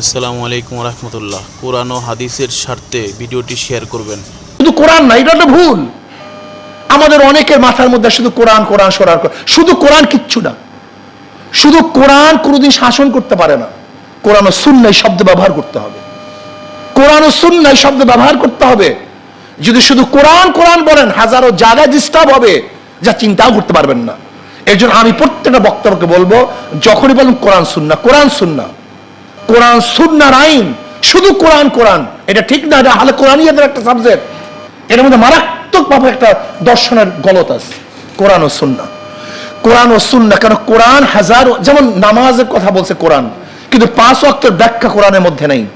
আসসালামু আলাইকুম রহমতুল্লাহ। কোরআন ও হাদিসের স্বার্থে ভিডিওটি শেয়ার করবেন। শুধু কোরআন না, এটা ভুল। আমাদের অনেকের মাথার মধ্যে শুধু কোরআন কোরআন সরার শুধু কোরআন কিচ্ছু না। শুধু কোরআন কোনোদিন শাসন করতে পারে না। কোরআন ও সুন্নাই শব্দ ব্যবহার করতে হবে। কোরআন ও সুন্নাই শব্দ ব্যবহার করতে হবে। যদি শুধু কোরআন কোরআন বলেন, হাজারো জায়গায় ডিস্টার্ব হবে, যা চিন্তাও করতে পারবেন না। এর জন্য আমি প্রত্যেকটা বক্তব্যকে বলব, যখনই বলুন কোরআন সুন্না কোরআন সুন্না। কোরআন সুন্নার আইন, শুধু কোরআন কোরআন। এটা ঠিক না, এটা হালে কোরআনিয়াদের একটা সাবজেক্ট এর মধ্যে মারাত্মকভাবে একটা দর্শনের গলত আছে। কোরআন ও সুন্না। কোরআন ও সুন্না, কেন কোরআন হাজার যেমন নামাজের কথা বলছে কোরআন, কিন্তু পাঁচ অক্টের ব্যাখ্যা কোরআনের মধ্যে নেই।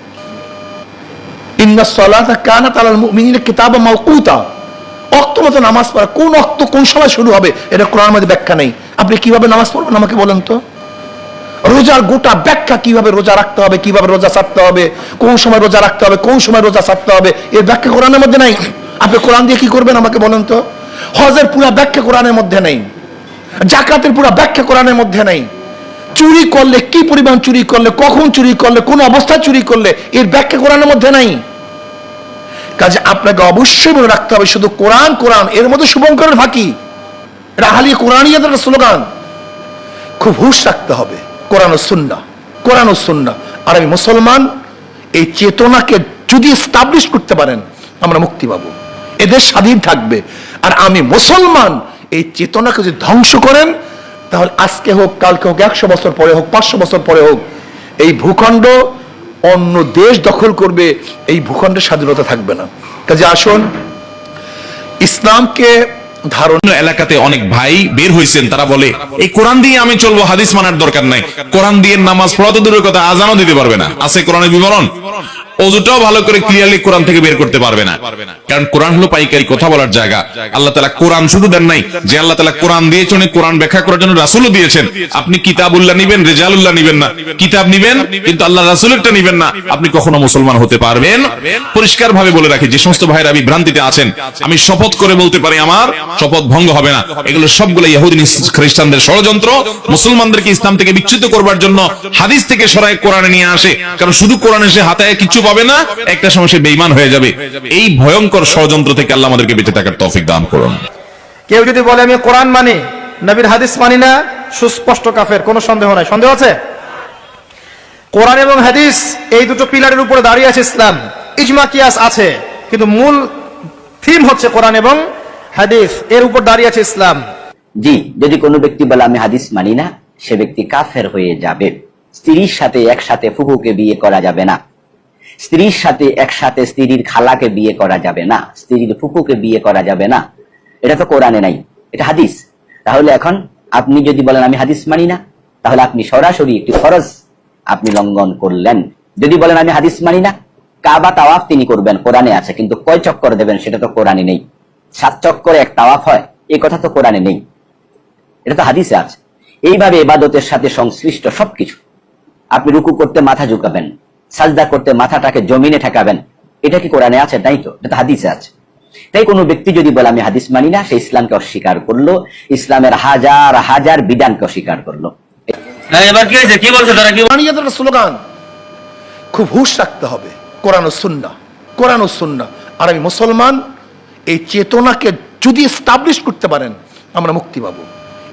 নামাজ পড়া, কোন অক্ত কোন সময় শুরু হবে, এটা কোরআনের মধ্যে ব্যাখ্যা নেই। আপনি কীভাবে নামাজ পড়বেন আমাকে বলেন তো? রোজার গোটা ব্যাখ্যা কীভাবে রোজা রাখতে হবে, কীভাবে রোজা ছাড়তে হবে, কোন সময় রোজা রাখতে হবে, কোন সময় রোজা ছাড়তে হবে এর ব্যাখ্যা কোরআনের মধ্যে নাই। আপনি কোরআন দিয়ে কি করবেন আমাকে বলেন তো? হজের পুরা ব্যাখ্যা কোরআনের মধ্যে নেই। জাকাতের পুরা ব্যাখ্যা কোরআনের মধ্যে নেই। চুরি করলে কি পরিমাণ চুরি করলে, কখন চুরি করলে, কোন অবস্থায় চুরি করলে, এর ব্যাখ্যা কোরআনের মধ্যে নাই। কাজে আপনাকে অবশ্যই মনে রাখতে হবে, শুধু কোরআন কোরআন, এর মধ্যে শুভঙ্করের ফাঁকি। এটা হালি কোরআনিয়াদের একটা স্লোগান। খুব হুশ রাখতে হবে। কোরআন সুন্না কোরআন সুন্না আর আমি মুসলমান, এই চেতনাকে যদি স্টাবলিশ করতে পারেন, আমরা মুক্তি পাবো। এদের স্বাধীন থাকবে। আর আমি মুসলমান, এই চেতনাকে যদি ধ্বংস করেন, তাহলে আজকে হোক, কালকে হোক, একশো বছর পরে হোক, পাঁচশো বছর পরে হোক, এই ভূখণ্ড অন্য দেশ দখল করবে, এই ভূখণ্ডের স্বাধীনতা থাকবে না। কাজে আসুন, ইসলামকে ধারণ এলাকাতে অনেক ভাই বের হয়েছেন তারা বলে, এই কোরআন দিয়ে আমি চলবো, হাদিস মানার দরকার নাই। কোরআন দিয়ে নামাজ পড়া তো দূরের কথা, আজানও দিতে পারবে না। আছে কোরআনের বিবরণ? অজুটাও ভালো করে ক্লিয়ারলি কোরআন থেকে বের করতে পারবে না। কারণ কোরআন হলো পাইকারি, কথা বলার জায়গা। আল্লাহ তালা কোরআন শুধু দেন নাই। যে আল্লাহ তালা কোরআন দিয়েছেন, উনি কোরআন ব্যাখ্যা করার জন্য রাসুলও দিয়েছেন। আপনি কিতাবুল্লাহ নিবেন, রেজালুল্লাহ নিবেন না। কিতাব নিবেন, কিন্তু আল্লাহ রাসুলেরটা নিবেন না। আপনি কখনো মুসলমান হতে পারবেন? পরিষ্কার ভাবে বলে রাখি, যে সমস্ত ভাইরা বিভ্রান্তিতে আছেন, আমি শপথ করে বলতে পারি আমার, শপথ ভঙ্গ হবে না। এগুলো সবগুলো ইহুদি খ্রিস্টানদের ষড়যন্ত্র। মুসলমানদেরকে ইসলাম থেকে বিচ্যুত করবার জন্য হাদিস থেকে সরাই কোরআনে নিয়ে আসে। কারণ শুধু কোরআনে সে হাতায় কিছু পাবে না একটা সময় সে বেইমান হয়ে যাবে। এই ভয়ঙ্কর ষড়যন্ত্র থেকে আল্লাহ আমাদেরকে বেঁচে থাকার তৌফিক দান করুন। কেউ যদি বলে আমি কোরআন মানি নবীর হাদিস মানি না সুস্পষ্ট কাফের কোনো সন্দেহ নাই। সন্দেহ আছে? কোরআন এবং হাদিস এই দুটো পিলারের উপরে দাঁড়িয়ে আছে ইসলাম। ইজমা কিয়াস আছে কিন্তু মূল থিম হচ্ছে কোরআন এবং হাদিস। এর উপর দাঁড়িয়ে আছে ইসলাম। জি যদি কোনো ব্যক্তি বলে আমি হাদিস মানি না সে ব্যক্তি কাফের হয়ে যাবে। স্ত্রীর সাথে একসাথে ফুকুকে বিয়ে করা যাবে না। স্ত্রীর সাথে একসাথে স্ত্রীর খালাকে বিয়ে করা যাবে না, স্ত্রীর ফুকুকে বিয়ে করা যাবে না। এটা তো কোরআনে নাই, এটা হাদিস। তাহলে এখন আপনি যদি বলেন, আমি হাদিস মানি না, তাহলে আপনি সরাসরি একটি ফরজ আপনি লঙ্ঘন করলেন। যদি বলেন, আমি হাদিস মানি না, কাবা তাওয়াফ তিনি করবেন, কোরআনে আছে, কিন্তু কয় চক্কর দেবেন সেটা তো কোরআনে নেই। সাত চক্করে এক তাওয়াফ হয় এই কথা তো কোরআনে নেই। এটা তো হাদিসে আছে। এইভাবে এবাদতের সাথে সংশ্লিষ্ট সবকিছু। আপনি রুকু করতে মাথা ঝুঁকাবেন। সাজদা করতে মাথাটাকে জমিনে ঠেকাবেন। এটা কি কোরআনে আছে? নাই তো এটা হাদিসে আছে। তাই কোনো ব্যক্তি যদি বলে আমি হাদিস মানি না সে ইসলামকে অস্বীকার করল। ইসলামের হাজার হাজার বিধানকে অস্বীকার করল। এবার কি হয়েছে? কি বলছে তারা? কি স্লোগান খুব হুশ রাখতে হবে। কোরআন ও সুন্না কোরআন সুন্না আর আমি মুসলমান এই চেতনাকে যদি স্টাবলিশ করতে পারেন আমরা মুক্তি পাবো।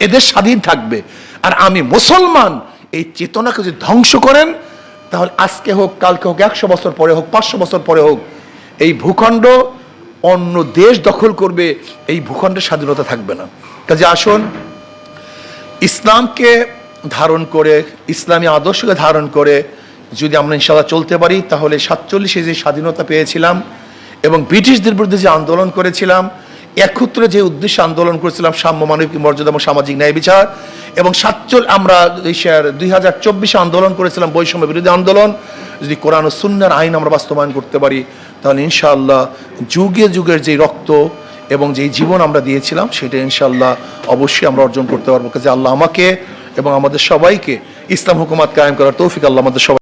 এদের স্বাধীন থাকবে। আর আমি মুসলমান এই চেতনাকে যদি ধ্বংস করেন তাহলে আজকে হোক, কালকে হোক, একশো বছর পরে হোক, পাঁচশো বছর পরে হোক, এই ভূখণ্ড অন্য দেশ দখল করবে, এই ভূখণ্ডের স্বাধীনতা থাকবে না। কাজে আসুন, ইসলামকে ধারণ করে, ইসলামী আদর্শকে ধারণ করে যদি আমরা ইনশাল্লাহ চলতে পারি, তাহলে সাতচল্লিশে যে স্বাধীনতা পেয়েছিলাম এবং ব্রিটিশদের বিরুদ্ধে যে আন্দোলন করেছিলাম, একত্রে যে উদ্দেশ্যে আন্দোলন করেছিলাম, সাম্য মানবিক মর্যাদা এবং সামাজিক ন্যায় বিচার এবং সাতচল আমরা দুই হাজার চব্বিশে আন্দোলন করেছিলাম, বৈষম্য বিরোধী আন্দোলন। যদি কোরআন ও সুন্নার আইন আমরা বাস্তবায়ন করতে পারি, তাহলে ইনশাআল্লাহ যুগে যুগের যে রক্ত এবং যেই জীবন আমরা দিয়েছিলাম, সেটা ইনশাআল্লাহ অবশ্যই আমরা অর্জন করতে পারব। কাজে আল্লাহ আমাকে এবং আমাদের সবাইকে ইসলাম হুকুমাত কায়েম করার তৌফিক, আল্লাহ আমাদের সবাই